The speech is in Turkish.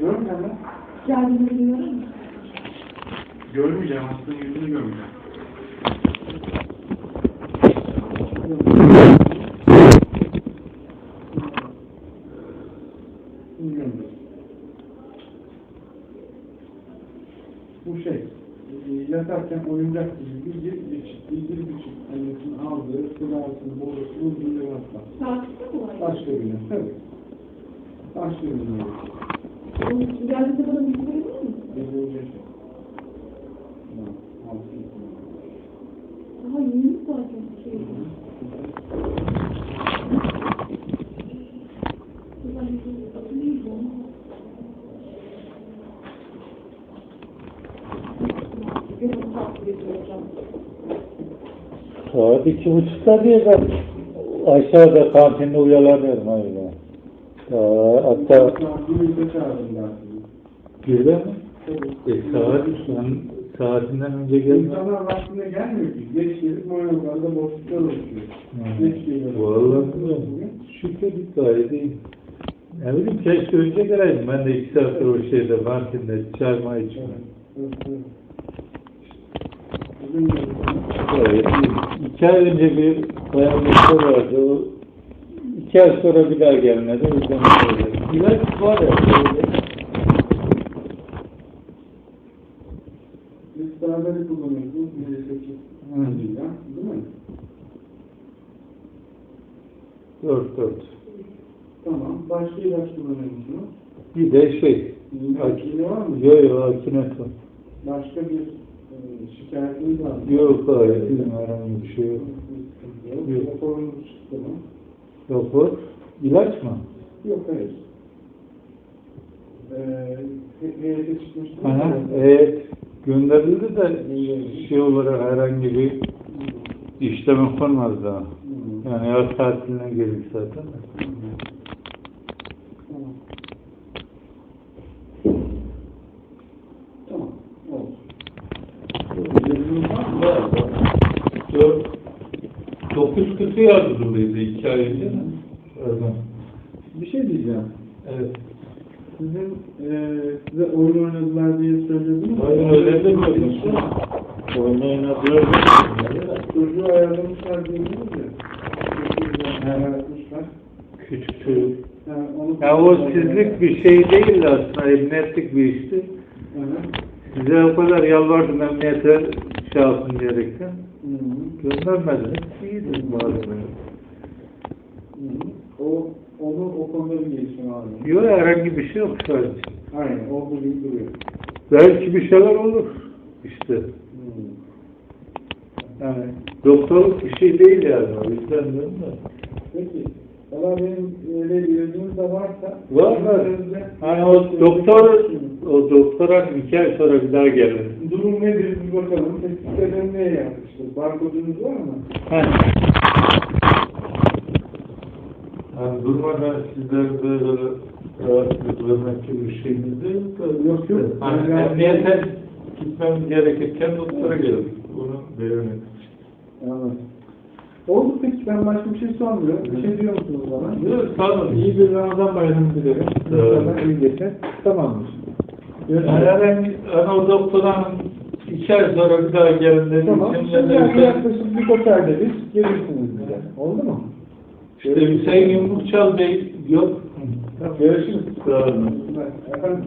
Görmüyor mu? Geldiğini biliyorum. Görmeyeceğim. Hastanın yüzünü görmeyeceğim. Bu şey, e, yatarken oyuncak gibi bir bir çift, bir bir bir çift annesinin aldığı, kularsın, borusunu bir var? Başka birine, tabii. Başka? Bir Saat iki buçukta diye ben aşağıda kantinde uyalanıyorum öyle. Aa, hatta birde mi? E, saat şu an saatinden önce gelmedi. İnsanlar vaktinde gelmiyor ki. Geç gelip moyollarda boşluklar oluşuyor. Geç geliyor. Vallahi bilmiyorum. Şükür gayet iyi. Ne bileyim keşke önce geleydim. Ben de iki saattir o şeyde kantinde çay may Evet, içiyorum. evet, evet. İki ay önce bir bayan doktor vardı. O iki ay sonra bir daha gelmedi. İlaç var ya. Biz beraber kullanıyoruz. Değil mi? Dört dört. Tamam. Başka ilaç kullanıyor musunuz? Bir de şey. İğne var mı? Yok yok akinet var. Başka bir e, şikayetiniz var mı? Yok hayır. Bizim herhangi bir şey yok. Yok. Yok. Raporunuz çıktı mı? Rapor. İlaç mı? Yok, hayır. Ee, çıkmıştı. mı? Aha, evet. Gönderildi de şey olarak herhangi bir işleme konmaz daha. Hı. Yani yaz tatiline girdik zaten. de. Tamam. Tamam. Oldu. Yazınız var mı? Dört, kutu yazdırılıydı iki ay önce mi? Pardon. Bir şey diyeceğim. Evet. Sizin eee size oyun oynadılar diye söylediniz. Hayır öyle demiyordum. Oynayın adı Çocuğu ayarlamışlar ya. Çocuğu ayarlamışlar. Küçük çocuk. Yani Ya o sizlik bir şey değildi aslında. Emniyetlik bir işti. Evet. Size o kadar yalvardım emniyete şey yapsın diyerekten. Hı hı. Göndermediniz. İyidir hı. O, onu o konuda bir gelişme var mı? Yok herhangi bir şey yok için. Aynen, olduğu gibi duruyor. Belki bir şeyler olur. İşte. Hı. Yani doktorluk bir şey değil yani. O yüzden diyorum da. Peki. Valla benim öyle bir ilacınız da varsa... Var var. Hani o doktor, o doktora iki ay sonra bir daha gelir. Durum nedir bakalım. Tespitlerden neye yapmıştır? Barkodunuz var mı? Heh. Yani durmadan sizler böyle rahatsızlık vermek gibi bir şeyimiz de yok. Yok. Hani Yani- emniyete gitmemiz gerekirken doktora geldik. Bunu beğenmedik. Anladım. Oldu peki ben başka bir şey sormuyorum. Bir şey diyor musunuz bana? Yok sağ olun. İyi bir Ramazan bayramı dilerim. Evet. İnşallah iyi geçer. Tamamdır. Yani hani o doktora ay sonra bir daha gelin. Tamam. Yani yaklaşık birkaç ayda bir gelirsiniz bize. Oldu mu? İşte Hüseyin Yumrukçal Bey yok. Görüşürüz. Sağ olun. Efendim?